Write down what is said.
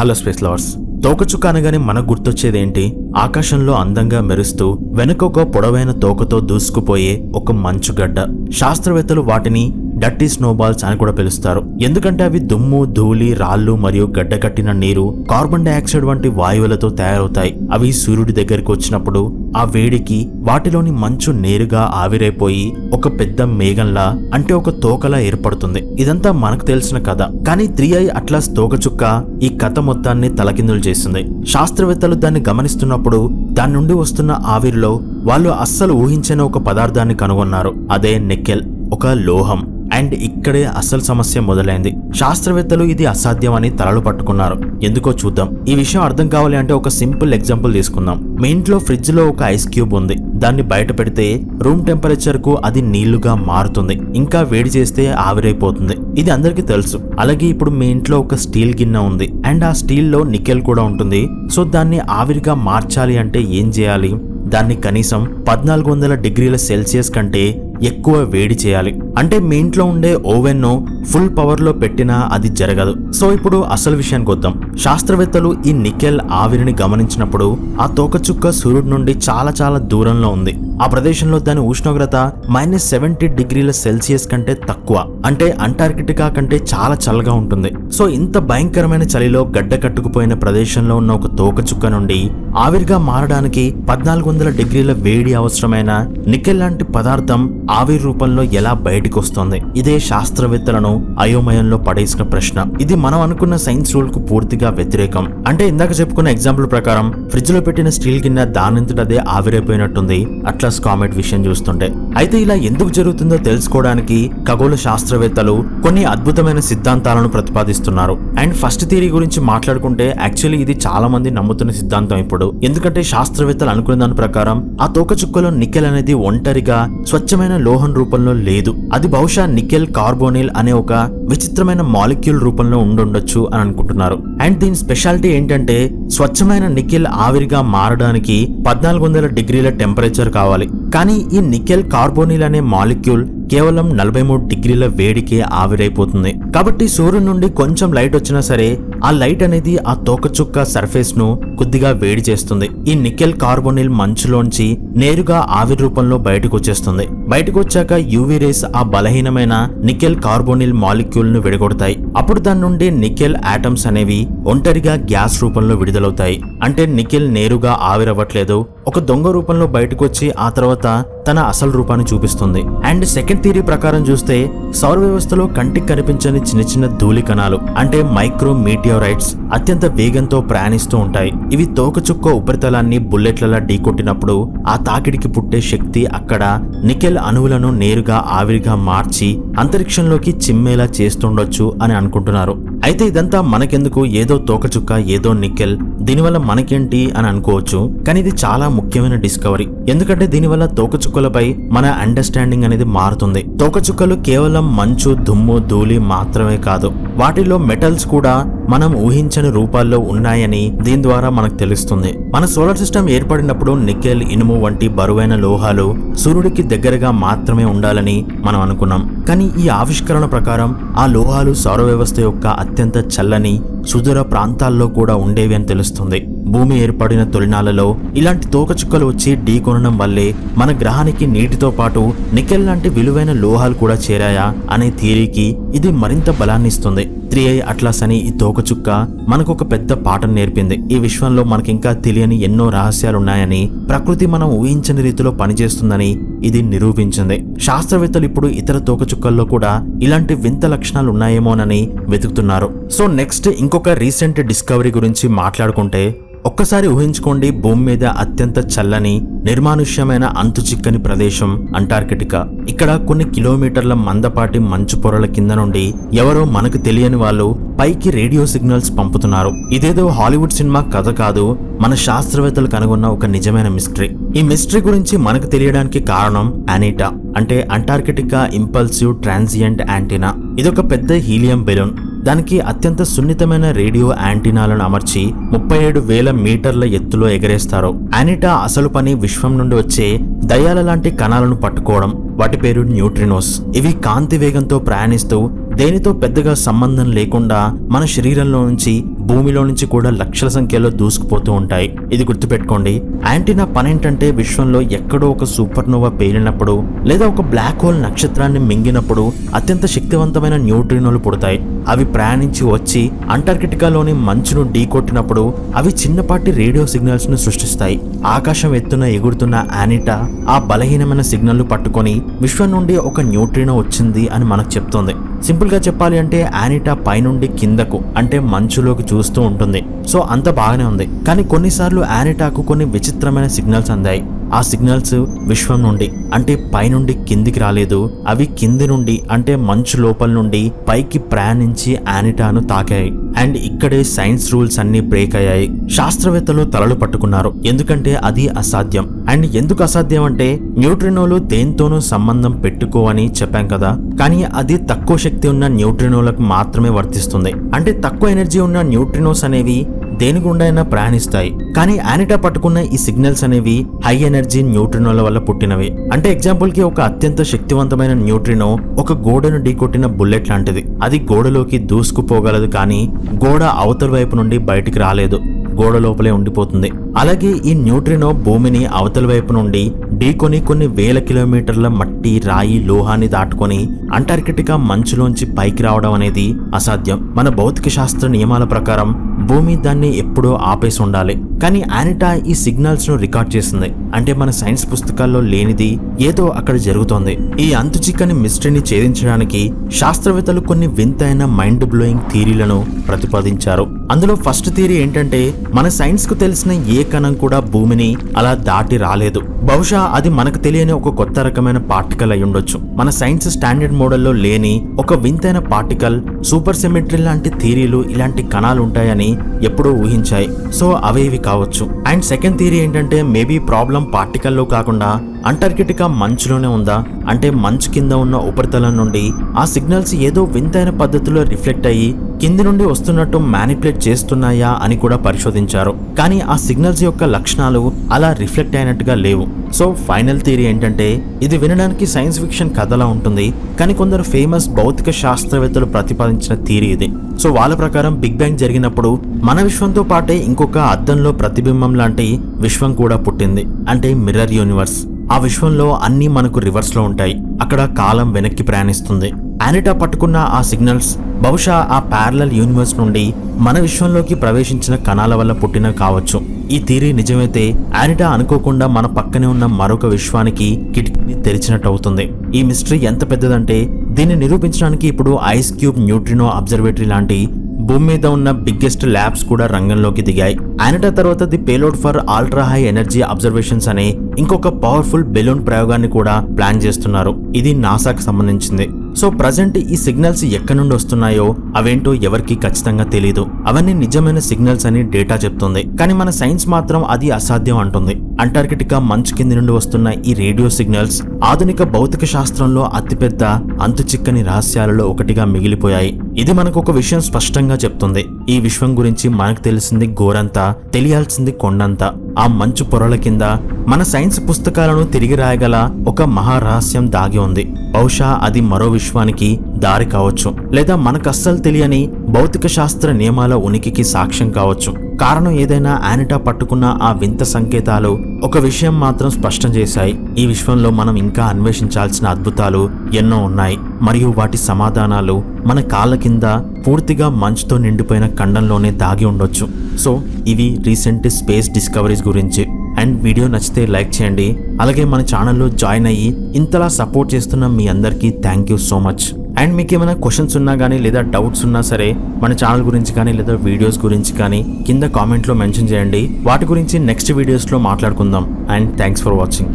Hello space lovers. తోకచుక్క అనగానే మనకు గుర్తొచ్చేదేంటి? ఆకాశంలో అందంగా మెరుస్తూ వెనుక ఒక పొడవైన తోకతో దూసుకుపోయే ఒక మంచుగడ్డ శాస్త్రవేత్తలు వాటిని డట్టి స్నోబాల్స్ అని కూడా పిలుస్తారు. ఎందుకంటే అవి దుమ్ము ధూళి రాళ్ళు మరియు గడ్డకట్టిన నీరు కార్బన్ డైఆక్సైడ్ వంటి వాయువులతో తయారవుతాయి. అవి సూర్యుడి దగ్గరికి వచ్చినప్పుడు ఆ వేడికి వాటిలోని మంచు నేరుగా ఆవిరైపోయి ఒక పెద్ద మేఘంలా అంటే ఒక తోకలా ఏర్పడుతుంది. ఇదంతా మనకు తెలిసిన కథ. కానీ త్రీ ఐ అట్లాస్ తోకచుక్క ఈ కథ మొత్తాన్ని తలకిందులు చేస్తుంది శాస్త్రవేత్తలు దాన్ని గమనిస్తున్నప్పుడు దాని నుండి వస్తున్న ఆవిరిలో వాళ్ళు అస్సలు ఊహించని ఒక పదార్థాన్ని కనుగొన్నారు. అదే నిక్కెల్ ఒక లోహం. అండ్ ఇక్కడే అసలు సమస్య మొదలైంది. శాస్త్రవేత్తలు ఇది అసాధ్యం అని తలలు పట్టుకున్నారు. ఎందుకో చూద్దాం. ఈ విషయం అర్థం కావాలి అంటే ఒక సింపుల్ ఎగ్జాంపుల్ తీసుకుందాం. మీ ఇంట్లో ఫ్రిడ్జ్లో ఒక ఐస్ క్యూబ్ ఉంది. దాన్ని బయట పెడితే రూమ్ టెంపరేచర్కు అది నీళ్ళుగా మారుతుంది. ఇంకా వేడి చేస్తే ఆవిరైపోతుంది. ఇది అందరికీ తెలుసు. అలాగే ఇప్పుడు మీ ఇంట్లో ఒక స్టీల్ గిన్నె ఉంది. అండ్ ఆ స్టీల్లో నికెల్ కూడా ఉంటుంది. సో దాన్ని ఆవిరిగా మార్చాలి అంటే ఏం చేయాలి? దాన్ని కనీసం పద్నాలుగు వందల డిగ్రీల సెల్సియస్ కంటే ఎక్కువ వేడి చేయాలి. అంటే మీ ఇంట్లో ఉండే ఓవెన్ను ఫుల్ పవర్లో పెట్టినా అది జరగదు. సో ఇప్పుడు అసలు విషయానికి వద్దాం. శాస్త్రవేత్తలు ఈ నికెల్ ఆవిరిని గమనించినప్పుడు ఆ తోకచుక్క సూర్యుడి నుండి చాలా చాలా దూరంలో ఉంది. ఆ ప్రదేశంలో దాని ఉష్ణోగ్రత మైనస్ సెవెంటీ డిగ్రీల సెల్సియస్ కంటే తక్కువ. అంటే అంటార్కిటికా కంటే చాలా చల్లగా ఉంటుంది. సో ఇంత భయంకరమైన చలిలో గడ్డ కట్టుకుపోయిన ప్రదేశంలో ఉన్న ఒక తోకచుక్క నుండి ఆవిరిగా మారడానికి పద్నాలుగు వందల డిగ్రీల వేడి అవసరమైన నికెల్ లాంటి పదార్థం ఆవిరి రూపంలో ఎలా బయటకు వస్తుంది? ఇదే శాస్త్రవేత్తలను అయోమయంలో పడేసిన ప్రశ్న. ఇది మనం అనుకున్న సైన్స్ రూల్కు పూర్తిగా వ్యతిరేకం. అంటే ఇందాక చెప్పుకున్న ఎగ్జాంపుల్ ప్రకారం ఫ్రిడ్జ్లో పెట్టిన స్టీల్ గిన్నె దానంతటదే ఆవిరైపోయినట్టుంది అట్లాస్ కామెట్ విషయం చూస్తుంటే. అయితే ఇలా ఎందుకు జరుగుతుందో తెలుసుకోవడానికి ఖగోళ శాస్త్రవేత్తలు కొన్ని అద్భుతమైన సిద్ధాంతాలను ప్రతిపాదిస్తున్నారు. అండ్ ఫస్ట్ థియరీ గురించి మాట్లాడుకుంటే యాక్చువల్లీ ఇది చాలా మంది నమ్ముతున్న సిద్ధాంతం ఇప్పుడు. ఎందుకంటే శాస్త్రవేత్తలు అనుకున్న దాని ప్రకారం ఆ తోకచుక్కలో నికెల్ అనేది ఒంటరిగా స్వచ్ఛమైన లోహం రూపంలో లేదు. అది బహుశా నికెల్ కార్బోనిల్ అనే ఒక విచిత్రమైన మాలిక్యూల్ రూపంలో ఉండుండొచ్చు అని అనుకుంటున్నారు. అండ్ దీని స్పెషాలిటీ ఏంటంటే స్వచ్ఛమైన నికెల్ ఆవిరిగా మారడానికి పద్నాలుగు వందల డిగ్రీల టెంపరేచర్ కావాలి. కానీ ఈ నికెల్ కార్బోనిల్ అనే మాలిక్యూల్ కేవలం నలభై మూడు డిగ్రీల వేడికే ఆవిరైపోతుంది. కాబట్టి సూర్యుడి నుండి కొంచెం లైట్ వచ్చినా సరే ఆ లైట్ అనేది ఆ తోకచుక్క సర్ఫేస్ను కొద్దిగా వేడి చేస్తుంది. ఈ నికెల్ కార్బోనిల్ మంచులోంచి నేరుగా ఆవిరి రూపంలో బయటకు వచ్చేస్తుంది బయటకు వచ్చాక యూవీ రేస్ ఆ బలహీనమైన నికెల్ కార్బోనిల్ మాలిక్యూల్ను విడగొడతాయి. అప్పుడు దాని నుండి నికెల్ ఆటమ్స్ అనేవి ఒంటరిగా గ్యాస్ రూపంలో విడుదలవుతాయి. అంటే నికెల్ నేరుగా ఆవిరవ్వట్లేదు. ఒక దొంగ రూపంలో బయటకు వచ్చి ఆ తర్వాత తన అసలు రూపాన్ని చూపిస్తుంది. అండ్ సెకండ్ థియరీ ప్రకారం చూస్తే సౌర వ్యవస్థలో కంటికి కనిపించని చిన్న చిన్న ధూళి కణాలు అంటే మైక్రో మీటియోరైట్స్ అత్యంత వేగంతో ప్రయాణిస్తూ ఉంటాయి. ఇవి తోకచుక్క ఉపరితలాన్ని బుల్లెట్లలా ఢీకొట్టినప్పుడు ఆ తాకిడికి పుట్టే శక్తి అక్కడ నికెల్ అణువులను నేరుగా ఆవిరిగా మార్చి అంతరిక్షంలోకి చిమ్మేలా చేస్తుండొచ్చు అని అనుకుంటున్నారు. అయితే ఇదంతా మనకెందుకు? ఏదో తోకచుక్క ఏదో నికెల్. దీనివల్ల మనకేంటి అని అనుకోవచ్చు. కానీ ఇది చాలా ముఖ్యమైన డిస్కవరీ. ఎందుకంటే దీనివల్ల తోకచుక్కలపై మన అండర్స్టాండింగ్ అనేది మారుతుంది. తోకచుక్కలు కేవలం మంచు దుమ్ము ధూళి మాత్రమే కాదు. వాటిలో మెటల్స్ కూడా మనం ఊహించని రూపాల్లో ఉన్నాయని దీని ద్వారా మనకు తెలుస్తుంది. మన సోలార్ సిస్టమ్ ఏర్పడినప్పుడు నికెల్ ఇనుము వంటి బరువైన లోహాలు సూర్యుడికి దగ్గరగా మాత్రమే ఉండాలని మనం అనుకున్నాం. కానీ ఈ ఆవిష్కరణ ప్రకారం ఆ లోహాలు సౌర వ్యవస్థ యొక్క అత్యంత చల్లని సుదూర ప్రాంతాల్లో కూడా ఉండేవి అని తెలుస్తుంది. భూమి ఏర్పడిన తొలినాలలో ఇలాంటి తోకచుక్కలు వచ్చి ఢీకొనడం వల్లే మన గ్రహానికి నీటితో పాటు నికెల్ లాంటి విలువైన లోహాలు కూడా చేరాయా అనే థియరీకి ఇది మరింత బలాన్ని ఇస్తుంది త్రీ ఐ అట్లాస్ అని ఈ తోకచుక్క మనకు ఒక పెద్ద పాఠం నేర్పింది. ఈ విశ్వంలో మనకింకా తెలియని ఎన్నో రహస్యాలున్నాయని ప్రకృతి మనం ఊహించని రీతిలో పనిచేస్తుందని ఇది నిరూపించింది. శాస్త్రవేత్తలు ఇప్పుడు ఇతర తోకచుక్కల్లో కూడా ఇలాంటి వింత లక్షణాలు ఉన్నాయేమోనని వెతుకుతున్నారు. సో నెక్స్ట్ ఇంకొక రీసెంట్ డిస్కవరీ గురించి మాట్లాడుకుంటే ఒక్కసారి ఊహించుకోండి భూమి మీద అత్యంత చల్లని నిర్మానుష్యమైన అంతు చిక్కని ప్రదేశం అంటార్కిటికా. ఇక్కడ కొన్ని కిలోమీటర్ల మందపాటి మంచు పొరల కింద నుండి ఎవరో మనకు తెలియని వాళ్ళు పైకి రేడియో సిగ్నల్స్ పంపుతున్నారు. ఇదేదో హాలీవుడ్ సినిమా కథ కాదు మన శాస్త్రవేత్తలు కనుగొన్న ఒక నిజమైన మిస్టరీ. ఈ మిస్టరీ గురించి మనకు తెలియడానికి కారణం అనిటా అంటే అంటార్కిటికా ఇంపల్సివ్ ట్రాన్సియంట్ యాంటీనా. ఇదొక పెద్ద హీలియం బెలూన్. దానికి అత్యంత సున్నితమైన రేడియో యాంటీనాలను అమర్చి ముప్పై ఏడు వేల మీటర్ల ఎత్తులో ఎగరేస్తారు. యానిటా అసలు పని విశ్వం నుండి వచ్చే దయ్యాల లాంటి కణాలను పట్టుకోవడం. వాటి పేరు న్యూట్రినోస్. ఇవి కాంతి వేగంతో ప్రయాణిస్తూ దేనితో పెద్దగా సంబంధం లేకుండా మన శరీరంలో నుంచి భూమిలో నుంచి కూడా లక్షల సంఖ్యలో దూసుకుపోతూ ఉంటాయి. ఇది గుర్తుపెట్టుకోండి. యాంటీనా పని ఏంటంటే విశ్వంలో ఎక్కడో ఒక సూపర్నోవా పేలినప్పుడు లేదా ఒక బ్లాక్ హోల్ నక్షత్రాన్ని మింగినప్పుడు అత్యంత శక్తివంతమైన న్యూట్రినోలు పుడతాయి. అవి ప్రయాణించి వచ్చి అంటార్కిటికాలోని మంచును ఢీకొట్టినప్పుడు అవి చిన్నపాటి రేడియో సిగ్నల్స్ను సృష్టిస్తాయి. ఆకాశం ఎత్తున ఎగురుతున్న యానిటా ఆ బలహీనమైన సిగ్నల్ను పట్టుకొని విశ్వం నుండి ఒక న్యూట్రినో వచ్చింది అని మనకు చెప్తోంది. సింపుల్గా చెప్పాలి అంటే యానిటా పైనుండి కిందకు అంటే మంచులోకి చూస్తూ ఉంటుంది. సో అంత బాగానే ఉంది. కానీ కొన్నిసార్లు యానిటాకు కొన్ని విచిత్రమైన సిగ్నల్స్ అందాయి. ఆ సిగ్నల్స్ విశ్వం నుండి అంటే పైనుండి కిందికి రాలేదు. అవి కింది నుండి అంటే మంచు లోపల నుండి పైకి ప్రయాణించి యానిటాను తాకాయి. అండ్ ఇక్కడే సైన్స్ రూల్స్ అన్ని బ్రేక్ అయ్యాయి. శాస్త్రవేత్తలు తలలు పట్టుకున్నారు. ఎందుకంటే అది అసాధ్యం. అండ్ ఎందుకు అసాధ్యం అంటే న్యూట్రినోలు దేంతోనూ సంబంధం పెట్టుకోవని చెప్పాం కదా. కానీ అది తక్కువ శక్తి ఉన్న న్యూట్రినోలకు మాత్రమే వర్తిస్తుంది. అంటే తక్కువ ఎనర్జీ ఉన్న న్యూట్రినోస్ అనేవి దేని గుండా అయినా ప్రయాణిస్తాయి. కానీ యానిటా పట్టుకున్న ఈ సిగ్నల్స్ అనేవి హై ఎనర్జీ న్యూట్రినోల వల్ల పుట్టినవి. అంటే ఎగ్జాంపుల్కి ఒక అత్యంత శక్తివంతమైన న్యూట్రినో ఒక గోడను ఢీకొట్టిన బుల్లెట్ లాంటిది. అది గోడలోకి దూసుకుపోగలదు కానీ గోడ అవతల వైపు నుండి బయటికి రాలేదు. గోడ లోపలే ఉండిపోతుంది. అలాగే ఈ న్యూట్రినో భూమిని అవతల వైపు నుండి ఢీకొని కొన్ని వేల కిలోమీటర్ల మట్టి రాయి లోహాన్ని దాటుకొని అంటార్కిటికా మంచులోంచి పైకి రావడం అనేది అసాధ్యం. మన భౌతిక శాస్త్ర నియమాల ప్రకారం భూమి దాన్ని ఎప్పుడో ఆపేసి ఉండాలి. కానీ యానిటా ఈ సిగ్నల్స్ను రికార్డ్ చేసింది. అంటే మన సైన్స్ పుస్తకాల్లో లేనిది ఏదో అక్కడ జరుగుతోంది. ఈ అంతు చిక్కని మిస్టరీని ఛేదించడానికి శాస్త్రవేత్తలు కొన్ని వింతైన మైండ్ బ్లోయింగ్ థీరీలను ప్రతిపాదించారు. అందులో ఫస్ట్ థీరీ ఏంటంటే మన సైన్స్కు తెలిసిన ఏ కణం కూడా భూమిని అలా దాటి రాలేదు. బహుశా అది మనకు తెలియని ఒక కొత్త రకమైన పార్టికల్ అయి ఉండొచ్చు. మన సైన్స్ స్టాండర్డ్ మోడల్లో లేని ఒక వింతైన పార్టికల్ సూపర్ సిమెట్రీ లాంటి థీరీలు ఇలాంటి కణాలు ఉంటాయని ఎప్పుడూ ఊహించాయి. సో అవేవి కావచ్చు. అండ్ సెకండ్ థియరీ ఏంటంటే మేబీ ప్రాబ్లం పార్టికల్లో కాకుండా అంటార్కిటికా మంచులోనే ఉందా? అంటే మంచు కింద ఉన్న ఉపరితలం నుండి ఆ సిగ్నల్స్ ఏదో వింతైన పద్ధతిలో రిఫ్లెక్ట్ అయ్యి కింది నుండి వస్తున్నట్టు మ్యానిపులేట్ చేస్తున్నాయా అని కూడా పరిశోధించారు. కానీ ఆ సిగ్నల్స్ యొక్క లక్షణాలు అలా రిఫ్లెక్ట్ అయినట్టుగా లేవు. సో ఫైనల్ థియరీ ఏంటంటే ఇది వినడానికి సైన్స్ ఫిక్షన్ కథలా ఉంటుంది కానీ కొందరు ఫేమస్ భౌతిక శాస్త్రవేత్తలు ప్రతిపాదించిన థియరీ ఇది. సో వాళ్ళ ప్రకారం బిగ్ బ్యాంగ్ జరిగినప్పుడు మన విశ్వంతో పాటే ఇంకొక అద్దంలో ప్రతిబింబం లాంటి విశ్వం కూడా పుట్టింది. అంటే మిర్రర్ యూనివర్స్. ఆ విశ్వంలో అన్నీ మనకు రివర్స్లో ఉంటాయి. అక్కడ కాలం వెనక్కి ప్రయాణిస్తుంది. యానిటా పట్టుకున్న ఆ సిగ్నల్స్ బహుశా ఆ ప్యారలల్ యూనివర్స్ నుండి మన విశ్వంలోకి ప్రవేశించిన కణాల వల్ల పుట్టిన కావచ్చు. ఈ థీరీ నిజమైతే యానిటా అనుకోకుండా మన పక్కనే ఉన్న మరొక విశ్వానికి కిటికీని తెరిచినట్టు అవుతుంది ఈ మిస్టరీ ఎంత పెద్దదంటే దీన్ని నిరూపించడానికి ఇప్పుడు ఐస్ క్యూబ్ న్యూట్రినో అబ్జర్వేటరీ లాంటి భూమి మీద ఉన్న బిగ్గెస్ట్ ల్యాబ్స్ కూడా రంగంలోకి దిగాయి. ఆనటా తర్వాత the payload for ultra high energy observations అనే ఇంకొక పవర్ఫుల్ బెలూన్ ప్రయోగాన్ని కూడా ప్లాన్ చేస్తున్నారు. ఇది నాసాకు సంబంధించింది. సో ప్రజెంట్ ఈ సిగ్నల్స్ ఎక్కడి నుండి వస్తున్నాయో అవేంటో ఎవరికి ఖచ్చితంగా తెలియదు అవన్నీ నిజమైన సిగ్నల్స్ అని డేటా చెప్తుంది. కానీ మన సైన్స్ మాత్రం అది అసాధ్యం అంటుంది. అంటార్కిటికా మంచు కింది నుండి వస్తున్న ఈ రేడియో సిగ్నల్స్ ఆధునిక భౌతిక శాస్త్రంలో అతిపెద్ద అంతు చిక్కని రహస్యాలలో ఒకటిగా మిగిలిపోయాయి. ఇది మనకు ఒక విషయం స్పష్టంగా చెప్తుంది. ఈ విశ్వం గురించి మనకు తెలిసింది గోరంతా తెలియాల్సింది కొండంతా. ఆ మంచు పొరల కింద మన సైన్స్ పుస్తకాలను తిరిగి రాయగల ఒక మహారహస్యం దాగి ఉంది. బహుశా అది మరో విశ్వానికి దారి కావచ్చు లేదా మనకు అస్సలు తెలియని భౌతిక శాస్త్ర నియమాల ఉనికికి సాక్ష్యం కావచ్చు. కారణం ఏదైనా యానిటా పట్టుకున్న ఆ వింత సంకేతాలు ఒక విషయం మాత్రం స్పష్టం చేశాయి. ఈ విశ్వంలో మనం ఇంకా అన్వేషించాల్సిన అద్భుతాలు ఎన్నో ఉన్నాయి. మరియు వాటి సమాధానాలు మన కాళ్ళ కింద పూర్తిగా మంచుతో నిండిపోయిన ఖండంలోనే దాగి ఉండొచ్చు. సో ఇవి రీసెంట్ స్పేస్ డిస్కవరీస్ గురించి. అండ్ వీడియో నచ్చితే లైక్ చేయండి. అలాగే మన ఛానల్లో జాయిన్ అయ్యి ఇంతలా సపోర్ట్ చేస్తున్న మీ అందరికీ thank you so much. And మీకు ఏమైనా క్వశ్చన్స్ ఉన్నా కానీ లేదా డౌట్స్ ఉన్నా సరే మన ఛానల్ గురించి కానీ లేదా వీడియోస్ గురించి కానీ కింద కామెంట్లో మెన్షన్ చేయండి. వాటి గురించి నెక్స్ట్ వీడియోస్లో మాట్లాడుకుందాం. And thanks for watching